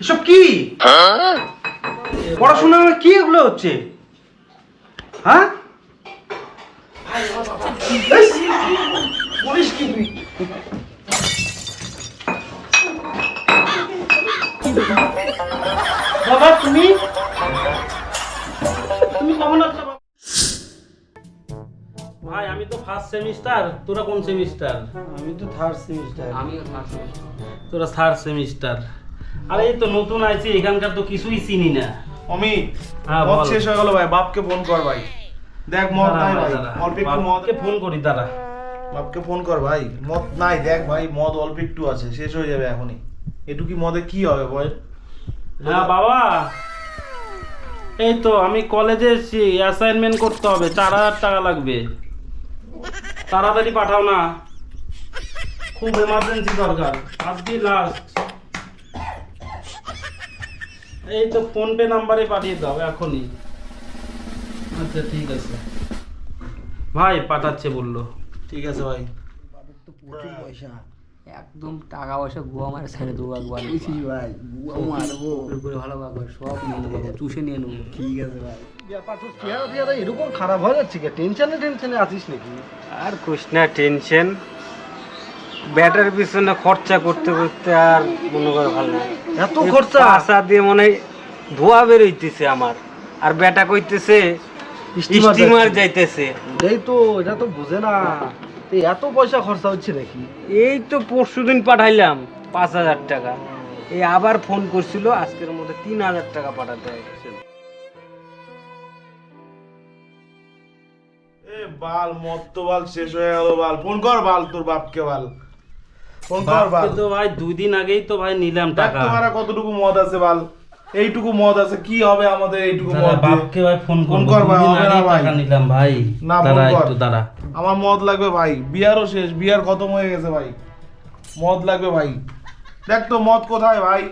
এসব কি? পড়াশোনা কি এগুলো হচ্ছে? হ্যাঁ? বাবা তুমি? তুমি কেমন আছো? ভাই আমি তো ফার্স্ট সেমিস্টার তোরা কোন সেমিস্টার আমি তো থার্ড সেমিস্টার আমিও থার্ড সেমিস্টার তোরা থার্ড সেমিস্টার আরে এই তো নতুন আইছি এখানকার তো কিছুই চিনি না। অমিত হ্যাঁ, মদ। শেষ হয়ে গেল ভাই বাপকে ফোন কর ভাই। দেখ মদ নাই ভাই অল্প একটু মদ বাপকে ফোন করি তারা বাপকে ফোন কর ভাই মদ নাই দেখ ভাই মদ অল্প একটু আছে শেষ হয়ে যাবে এখনই। এটুকি মদে কি হবে বল? হ্যাঁ বাবা। এই তো আমি কলেজে এসেছি অ্যাসাইনমেন্ট করতে হবে চার হাজার টাকা লাগবে। তাড়াতাড়ি পাঠাও না। খুব এমার্জেন্সি দরকার। আজকে লাস্ট এই তো ফোন পে নাম্বারে পাঠিয়ে দাও এখনই। আচ্ছা ঠিক আছে। ভাই পাঠাচ্ছে বলল। ঠিক আছে ভাই। তো প্রচুর পয়সা। একদম টাকা পয়সা গোয়া মারে ছেড়ে দেবো একবার ভাই মারবো। করে ভালো একবার সব নিয়ে নেব চুষে নিয়ে নেব। ঠিক আছে ভাই। ব্যাপার চেহারা চেহারা এরকম খারাপ হয়ে যাচ্ছে কি? টেনশনে টেনশনে আছিস নাকি? আর কোস না টেনশন ব্যাটার পিছনে খরচা করতে করতে আর মনে করে ভালো না এত খরচা? আশা দিয়ে মনে হয় ধোয়া বেরোইতেছে আমার। আর ব্যাটা কইতেছে স্টিমার স্টিমার যাইতেছে। এটাই তো এটা তো বুঝে না। এত পয়সা খরচা হচ্ছে নাকি? এই তো পরশু দিন পাঠাইলাম পাঁচ হাজার টাকা। এই আবার ফোন করছিল আজকের মধ্যে তিন হাজার টাকা পাঠাতে বাল মদ তো বাল শেষ হয়ে গেল বাল। ফোন কর বাল তোর বাপকে বাল। ফোন কর তো ভাই দুই দিন আগেই তো ভাই নিলাম টাকা। তোমার কতটুকু মদ আছে বাল? এইটুকু মদ আছে কি হবে আমাদের এইটুকু মদ বাপকে ভাই ফোন ফোন কর ভাই, হবে না ভাই। টাকা নিলাম ভাই। না, দাঁড়া একটু দাঁড়া। আমার মদ লাগবে ভাই বিয়ারও শেষ বিয়ার খতম হয়ে গেছে ভাই। মদ লাগবে ভাই। দেখ তো মদ কোথায় ভাই?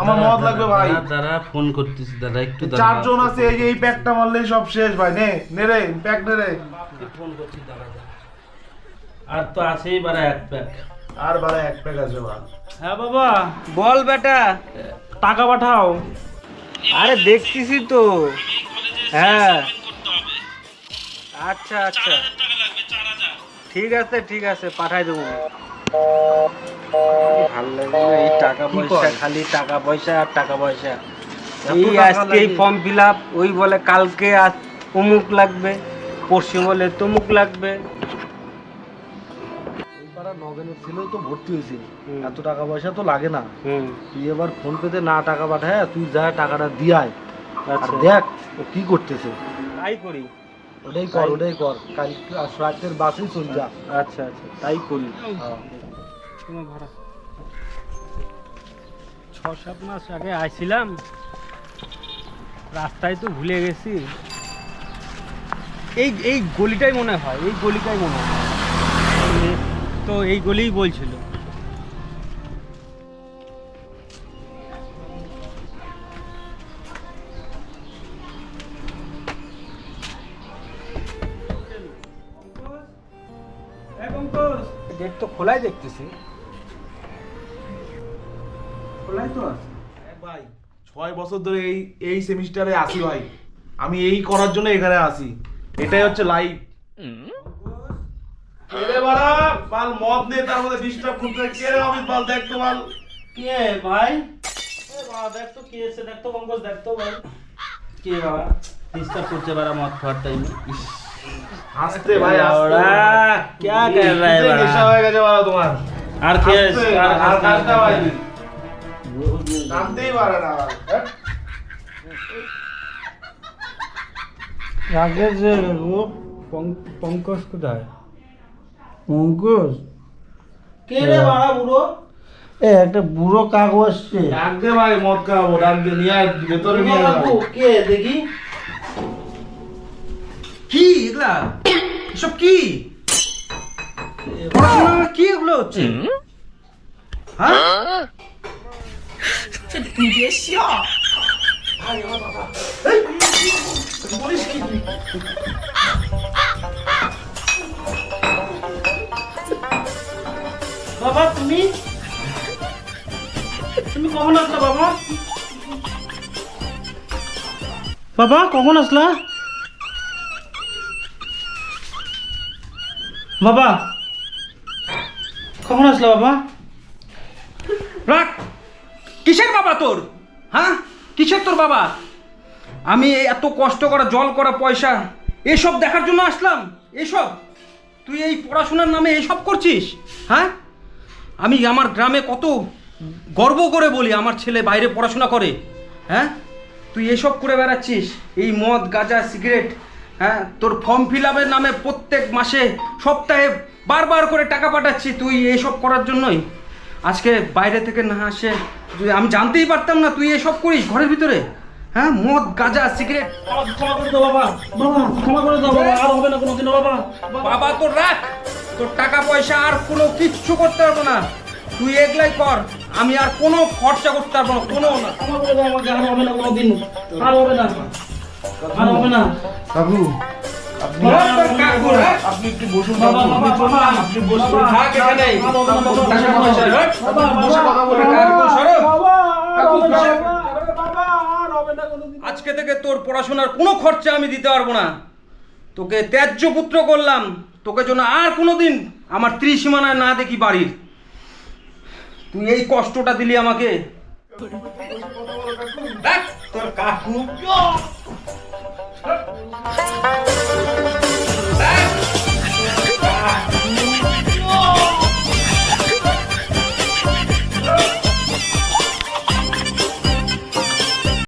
আমার মদ লাগবে ভাই। দাঁড়া, ফোন করতেছি দাদা একটু দাঁড়া। চারজন আছে এই এই প্যাকটা মারলেই সব শেষ ভাই নে নে রে প্যাক নে রে। ফোন করছি দাঁড়া দাঁড়া। আর তো আছেই বারা এক প্যাক। আর বারে এক প্যাক আছে হ্যাঁ বাবা বল বেটা টাকা পাঠাও। আরে দেখতেছি তো। হ্যাঁ। আচ্ছা আচ্ছা। ঠিক আছে ঠিক আছে পাঠাই দেবো। ভালো লাগে এই টাকা পয়সা খালি টাকা পয়সা আর টাকা পয়সা। এই আজকে? ফর্ম ফিল আপ ওই বলে কালকে আজ অমুক লাগবে পরশু বলে তমুক লাগবে। পাড়া নগেনের তো ভর্তি হয়েছিল। এত টাকা পয়সা তো লাগে না। হুম। তুই এবার ফোন পেতে না টাকা পাঠায় তুই যা টাকাটা দিয়ায়। আর আচ্ছা। দেখ ও কি করতেছে। তাই করি। ওটাই কর ওটাই কর। কাল রাতের বাসেই চল যা। আচ্ছা আচ্ছা। তাই করি। হ্যাঁ। তোমার ভাড়া। ছ সাত মাস আগে আইছিলাম। রাস্তায় তো ভুলে গেছি। এই এই গলিটাই মনে হয় এই গলিটাই মনে হয়। তো এই গলিই বলছিল। গেট তো খোলাই দেখতেছি। খোলাই তো আছে। ভাই ছয় বছর ধরে এই এই সেমিস্টারে আসি ভাই। আমি এই করার জন্য এখানে আসি এটাই হচ্ছে লাইফ রে বাড়া বাল মদ নে তার মধ্যে ডিস্টার্ব করতে কে রে অমিত বাল দেখ তো বাল কে ভাই এ বাবা দেখ তো কে এসে দেখ তো পঙ্কজ দেখ তো ভাই কে বাবা ডিস্টার্ব করছে বারা মদ খাওয়ার টাইমে আসতে ভাই আসতে ওরা क्या कर रहा है নিজে নেশা बड़ा হয়ে গেছে বাড়া তোমার আর কে আসতে, আর আর কাজটা ভাই আর জানতেই পারে না ভাই হ্যাঁ? আগে যে ও পঙ্কজ কোথায় পঙ্কজ। কে রে বাবা বুড়ো? এ একটা বুড়ো কাকু আসছে। ডাক দে ভাই মদ খাব ডাক দে নিয়ে আয়, ভেতরে নিয়ে আয়। কে দেখি। কি এগুলা? এসব কি? পড়াশোনা কি এগুলো হচ্ছে? হ্যাঁ? বলিস কি তুমি তুমি কখন আসলে বাবা? বাবা কখন আসলা? বাবা কখন আসলা বাবা? রাখ কিসের বাবা তোর? হ্যাঁ? কিসের তোর বাবা? আমি এত কষ্ট করা জল করা পয়সা এসব দেখার জন্য আসলাম। এসব? তুই এই পড়াশোনার নামে এসব করছিস? হ্যাঁ? আমি আমার গ্রামে কত গর্ব করে বলি আমার ছেলে বাইরে পড়াশোনা করে। হ্যাঁ? তুই এসব করে বেড়াচ্ছিস? এই মদ গাঁজা সিগারেট হ্যাঁ? তোর ফর্ম ফিল আপের নামে প্রত্যেক মাসে সপ্তাহে বারবার করে টাকা পাঠাচ্ছি তুই এইসব করার জন্যই। আজকে বাইরে থেকে না আসে যদি আমি জানতেই পারতাম না তুই এসব করিস ঘরের ভিতরে। হ্যাঁ? মদ গাঁজা সিগারেট। ক্ষমা করে দাও বাবা। বাবা ক্ষমা করে দাও বাবা। আর হবে না কোনোদিনও বাবা। বাবা তোর রাখ তোর টাকা পয়সা আর কোনো কিচ্ছু করতে পারব না তুই এগুলাই কর আমি আর কোনো খরচা করতে পারব না কোনো না আর হবে না কোনোদিন আর হবে না আর হবে না কাকু আপনি ধর তোর কাকু, হ্যাঁ? একটু বসুন বাবা কাকু। বাবা বাবা আপনি বসুন থাক এখানে আর হবে না বাবা টাকা পয়সা হ্যাঁ? বসে কথা বলে কাকু, সরো। কাকু, সরো। বাবা আর হবে না কোনোদিন আজকে থেকে তোর পড়াশোনার কোনো খরচা আমি দিতে পারব না তোকে ত্যায্য পুত্র করলাম তোকে জন্য আর কোনোদিন আমার ত্রিসীমানায় না দেখি বাড়ির। তুই এই কষ্টটা দিলি আমাকে। তোর কাকু।